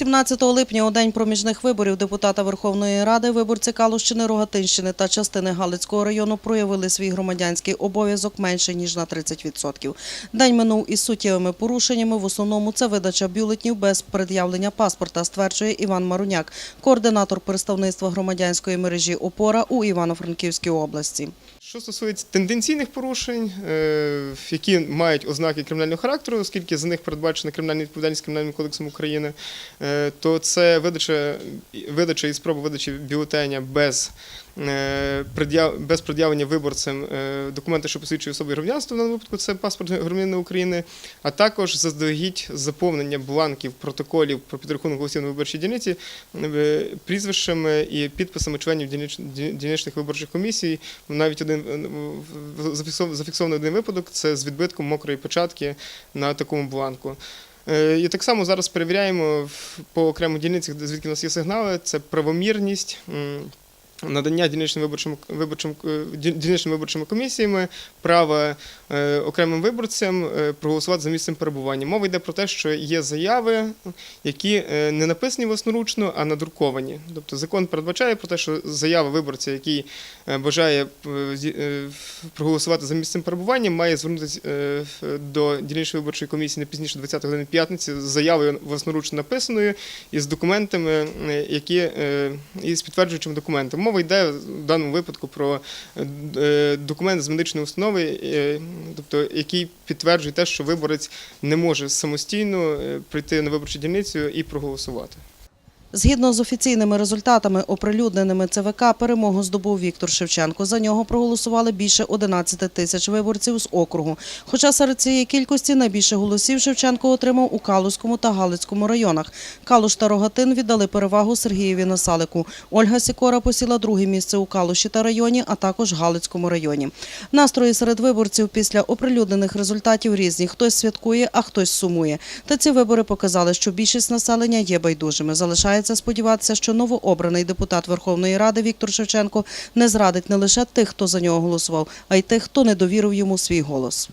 17 липня у день проміжних виборів депутата Верховної Ради виборці Калущини, Рогатинщини та частини Галицького району проявили свій громадянський обов'язок менше ніж на 30%. День минув із суттєвими порушеннями. В основному це видача бюлетнів без пред'явлення паспорта, стверджує Іван Маруняк, координатор представництва громадянської мережі Опора у Івано-Франківській області. Що стосується тенденційних порушень, е, які мають ознаки кримінального характеру, оскільки за них передбачена кримінальна відповідальність Кримінальним кодексом України, е, то це видача, видача і спроба видачі бюлетеня без, е, без пред'явлення виборцем документа, що посвідчує особи громадянство, в даному випадку це паспорт громадянина України, а також заздалегідь заповнення бланків протоколів про підрахунок голосів на виборчій дільниці прізвищами і підписами членів дільничних виборчих комісій. Навіть один зафіксований один випадок це з відбитком мокрої початки на такому бланку. Е, І так само зараз перевіряємо по окремих дільницях, звідки у нас є сигнали, це правомірність. Надання дільничним виборчим виборчим е, дільничними виборчими комісіями права е, окремим виборцям е, проголосувати за місцем перебування. Мова йде про те, що є заяви, які не написані власноручно, а надруковані. Тобто закон передбачає про те, що заява виборця, який бажає проголосувати за місцем перебування, має звернутися до дільничної виборчої комісії не пізніше 20 години п'ятниці з заявою власноручно написаною і з документами, які і з підтверджуючими документами. Мова йде в даному випадку про е, е, документ з медичної установи, е, тобто який підтверджує те, що виборець не може самостійно прийти на виборчу дільницю і проголосувати. Згідно з офіційними результатами, оприлюдненими ЦВК, перемогу здобув Віктор Шевченко. За нього проголосували більше 11 тисяч виборців з округу. Хоча серед цієї кількості найбільше голосів Шевченко отримав у Калузькому та Галицькому районах. Калуш та Рогатин віддали перевагу Сергієві Насалику. Ольга Сікора посіла друге місце у Калуші та районі, а також Галицькому районі. Настрої серед виборців після оприлюднених результатів різні. Хтось святкує, а хтось сумує. Та ці вибори показали, що більшість населення є байдужими. Залишається сподіватися, що новообраний депутат Верховної Ради Віктор Шевченко не зрадить не лише тих, хто за нього голосував, а й тих, хто не довірив йому свій голос.